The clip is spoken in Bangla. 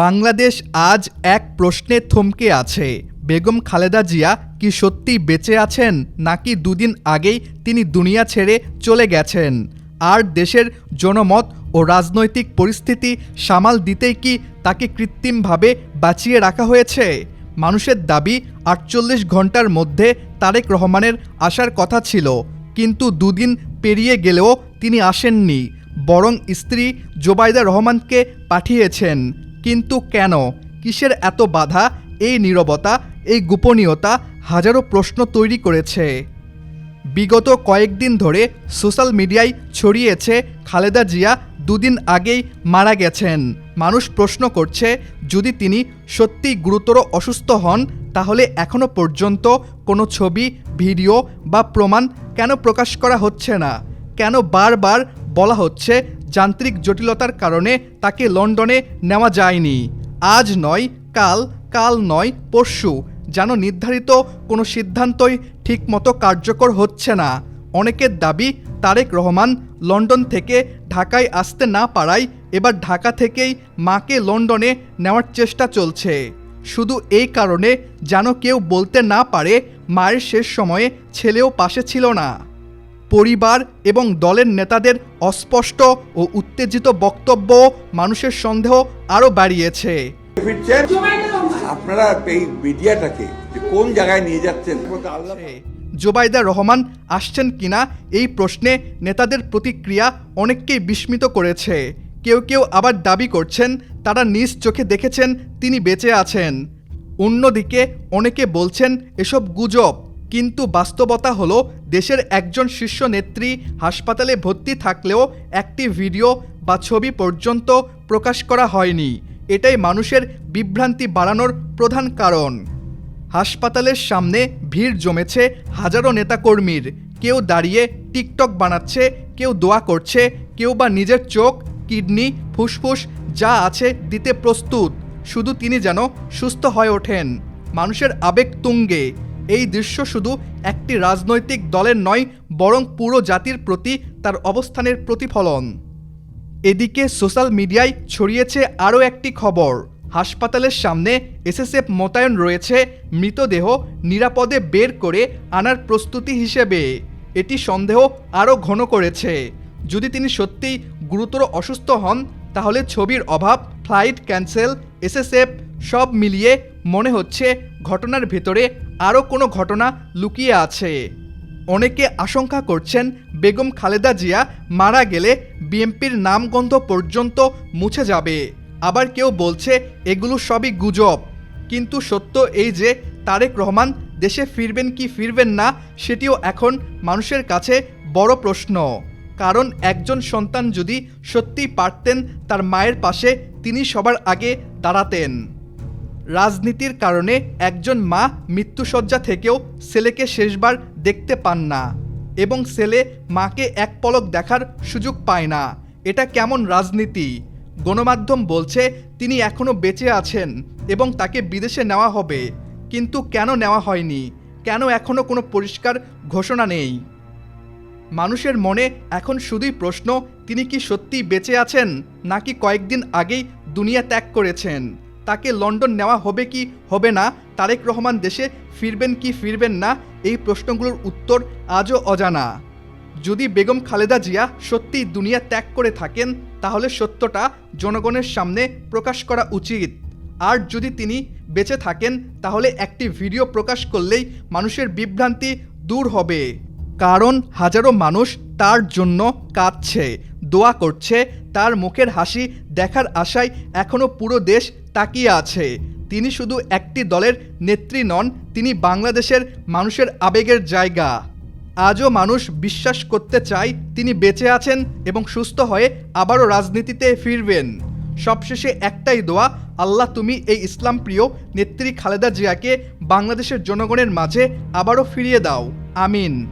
বাংলাদেশ আজ এক প্রশ্নে থমকে আছে। বেগম খালেদা জিয়া কি সত্যি বেঁচে আছেন, নাকি দুদিন আগেই তিনি দুনিয়া ছেড়ে চলে গেছেন? আর দেশের জনমত ও রাজনৈতিক পরিস্থিতি সামাল দিতেই কি তাকে কৃত্রিমভাবে বাঁচিয়ে রাখা হয়েছে? মানুষের দাবি, আটচল্লিশ ঘণ্টার মধ্যে তারেক রহমানের আসার কথা ছিল, কিন্তু দুদিন পেরিয়ে গেলেও তিনি আসেননি। বরং স্ত্রী জোবাইদা রহমানকে পাঠিয়েছেন। কিন্তু কেন? কিসের এত বাধা? এই নীরবতা, এই গোপনীয়তা হাজারো প্রশ্ন তৈরি করেছে। বিগত কয়েকদিন ধরে সোশ্যাল মিডিয়ায় ছড়িয়েছে খালেদা জিয়া দুদিন আগেই মারা গেছেন। মানুষ প্রশ্ন করছে, যদি তিনি সত্যিই গুরুতর অসুস্থ হন, তাহলে এখনও পর্যন্ত কোনো ছবি, ভিডিও বা প্রমাণ কেন প্রকাশ করা হচ্ছে না? কেন বারবার বলা হচ্ছে যান্ত্রিক জটিলতার কারণে তাকে লন্ডনে নেওয়া যায়নি। আজ নয়, কাল কাল নয়, পরশু, যেন নির্ধারিত কোনো সিদ্ধান্তই ঠিকমতো কার্যকর হচ্ছে না। অনেকের দাবি, তারেক রহমান লন্ডন থেকে ঢাকায় আসতে না পারায় এবার ঢাকা থেকেই মাকে লন্ডনে নেওয়ার চেষ্টা চলছে। শুধু এই কারণে যেন কেউ বলতে না পারে, মায়ের শেষ সময়ে ছেলেও পাশে ছিল না। পরিবার এবং দলের নেতাদের অস্পষ্ট ও উত্তেজিত বক্তব্য মানুষের সন্দেহ আরও বাড়িয়েছে। আপনারা এই মিডিয়াটাকে কোন জায়গায় নিয়ে যাচ্ছেন? জোবাইদা রহমান আসছেন কিনা এই প্রশ্নে নেতাদের প্রতিক্রিয়া অনেককেই বিস্মিত করেছে। কেউ কেউ আবার দাবি করছেন তারা নিজ চোখে দেখেছেন তিনি বেঁচে আছেন। অন্যদিকে অনেকে বলছেন এসব গুজব কিন্তু বাস্তবতা হলো, দেশের একজন শীর্ষ নেত্রী হাসপাতালে ভর্তি থাকলেও একটি ভিডিও বা ছবি পর্যন্ত প্রকাশ করা হয়নি। এটাই মানুষের বিভ্রান্তি বাড়ানোর প্রধান কারণ। হাসপাতালের সামনে ভিড় জমেছে হাজারো নেতাকর্মীর। কেউ দাঁড়িয়ে টিকটক বানাচ্ছে, কেউ দোয়া করছে, কেউ বা নিজের চোখ, কিডনি, ফুসফুস যা আছে দিতে প্রস্তুত। শুধু তিনি যেন সুস্থ হয়ে ওঠেন। মানুষের আবেগ তুঙ্গে। এই দৃশ্য শুধু একটি রাজনৈতিক দলের নয়, বরং পুরো জাতির প্রতি তার অবস্থানের প্রতিফলন। এদিকে সোশ্যাল মিডিয়ায় ছড়িয়েছে আরও একটি খবর। হাসপাতালের সামনে এসএসএফ মোতায়েন রয়েছে, মৃতদেহ নিরাপদে বের করে আনার প্রস্তুতি হিসেবে। এটি সন্দেহ আরও ঘন করেছে। যদি তিনি সত্যিই গুরুতর অসুস্থ হন, তাহলে ছবির অভাব, ফ্লাইট ক্যান্সেল, এসএসএফ সব মিলিয়ে মনে হচ্ছে ঘটনার ভেতরে আরও কোনো ঘটনা লুকিয়ে আছে। অনেকে আশঙ্কা করছেন বেগম খালেদা জিয়া মারা গেলে বিএনপির নামগন্ধ পর্যন্ত মুছে যাবে। আবার কেউ বলছে এগুলো সবই গুজব। কিন্তু সত্য এই যে তারেক রহমান দেশে ফিরবেন কি ফিরবেন না, সেটিও এখন মানুষের কাছে বড় প্রশ্ন। কারণ একজন সন্তান যদি সত্যিই পারতেন, তার মায়ের পাশে তিনি সবার আগে দাঁড়াতেন। রাজনীতির কারণে একজন মা মৃত্যুসজ্জা থেকেও ছেলেকে শেষবার দেখতে পান না এবং ছেলে মাকে এক পলক দেখার সুযোগ পায় না। এটা কেমন রাজনীতি? গণমাধ্যম বলছে, তিনি এখনও বেঁচে আছেন এবং তাকে বিদেশে নেওয়া হবে। কিন্তু কেন নেওয়া হয়নি? কেন এখনও কোনো পরিষ্কার ঘোষণা নেই? মানুষের মনে এখন শুধুই প্রশ্ন, তিনি কি সত্যিই বেঁচে আছেন নাকি কয়েকদিন আগেই দুনিয়া ত্যাগ করেছেন? তাকে লন্ডন নেওয়া হবে কি হবে না? তারেক রহমান দেশে ফিরবেন কি ফিরবেন না? এই প্রশ্নগুলোর উত্তর আজও অজানা। যদি বেগম খালেদা জিয়া সত্যিই দুনিয়া ত্যাগ করে থাকেন, তাহলে সত্যটা জনগণের সামনে প্রকাশ করা উচিত। আর যদি তিনি বেঁচে থাকেন, তাহলে একটি ভিডিও প্রকাশ করলেই মানুষের বিভ্রান্তি দূর হবে। কারণ হাজারো মানুষ তার জন্য কাঁদছে। দোয়া করছে, তার মুখের হাসি দেখার আশায় এখনও পুরো দেশ তাকিয়ে আছে। তিনি শুধু একটি দলের নেত্রী নন, তিনি বাংলাদেশের মানুষের আবেগের জায়গা। আজও মানুষ বিশ্বাস করতে চায় তিনি বেঁচে আছেন এবং সুস্থ হয়ে আবারও রাজনীতিতে ফিরবেন। সবশেষে একটাই দোয়া, আল্লাহ তুমি এই ইসলাম প্রিয় নেত্রী খালেদা জিয়াকে বাংলাদেশের জনগণের মাঝে আবারও ফিরিয়ে দাও। আমিন।